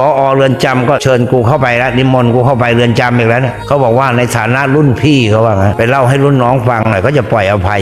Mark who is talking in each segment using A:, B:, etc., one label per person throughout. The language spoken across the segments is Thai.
A: พออเรือนจำก็เชิญกูเข้าไปแล้วนิมนต์กูเข้าไปเรือนจำอีกแล้วเนี่ยเขาบอกว่าในฐานะรุ่นพี่เขาว่าไปเล่าให้รุ่นน้องฟังหน่อยก็จะปล่อยอภัย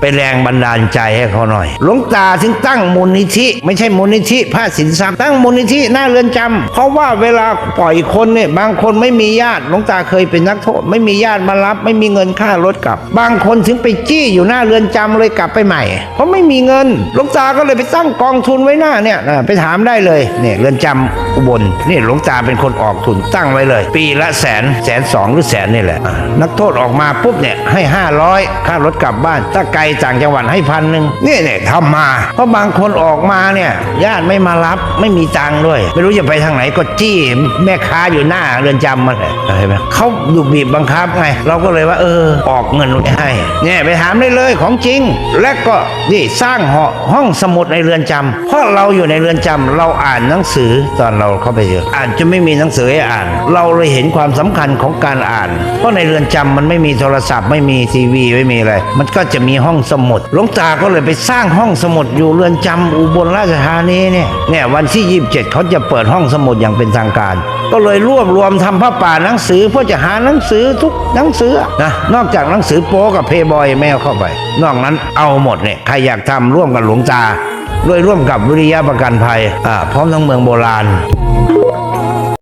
A: เป็นแรงบันดาลใจให้เขาหน่อยหลวงตาถึงตั้งมูลนิธิ ไม่ใช่มูลนิธิผ้าสินทรัพย์ตั้งมูลนิธิหน้าเรือนจำเพราะว่าเวลาปล่อยคนเนี่ยบางคนไม่มีญาติหลวงตาเคยเป็นนักโทษ ไม่มีญาติมารับ ไม่มีเงินค่ารถกลับ บางคนถึงไปจี้อยู่หน้าเรือนจำเลยกลับไปใหม่ เพราะไม่มีเงินหลวงตาก็เลยไปตั้งกองทุนไว้หน้าเนี่ยไปถามได้เลยเนี่ยเรือนจำอุบลนี่หลวงตาเป็นคนออกทุนตั้งไว้เลย ปีละแสนแสนสองหรือแสนนี่แหละ นักโทษออกมาปุ๊บเนี่ยให้ 500 ค่ารถกลับบ้าน ถ้าไกลต่างจังหวัดให้พันหนึ่งนี่เนี่ยทำมา เพราะบางคนออกมาเนี่ยญาติไม่มารับไม่มีตังค์ด้วย ไม่รู้จะไปทางไหนก็จี้แม่ค้าอยู่หน้าเรือนจำมาเลยเห็นไหมเขา ดูบีบบังคับไงเราก็เลยว่าเออ ออกเงินไว้ให้เนี่ยไปถามได้เลยของจริง และก็นี่สร้างหอห้องสมุดในเรือนจำเพราะเราอยู่ในเรือนจำเราอ่านหนังสือตอนเราเข้าไปเจออาจจะไม่มีหนังสือให้อ่าน เราเลยเห็นความสำคัญของการอ่าน เพราะในเรือนจำมันไม่มีโทรศัพท์ไม่มีทีวีไม่มีอะไร มันก็จะมีห้องสมุดหลวงตาก็เลยไปสร้างห้องสมุดอยู่เรือนจำอุบลราชธานีเนี่ยเนี่ยวันที่ 27เขาจะเปิดห้องสมุดอย่างเป็นทางการ ก็เลยรวบรวมทำผ้าป่าหนังสือเพื่อจะหาหนังสือทุกหนังสือนะนอกจากหนังสือโป๊กับเพย์บอยแมวเข้าไป นอกนั้นเอาหมดเนี่ยใครอยากทำร่วมกับหลวงตาด้วยร่วมกับวิริยะประกันภัยอ่าพร้อมทั้งเมืองโบราณ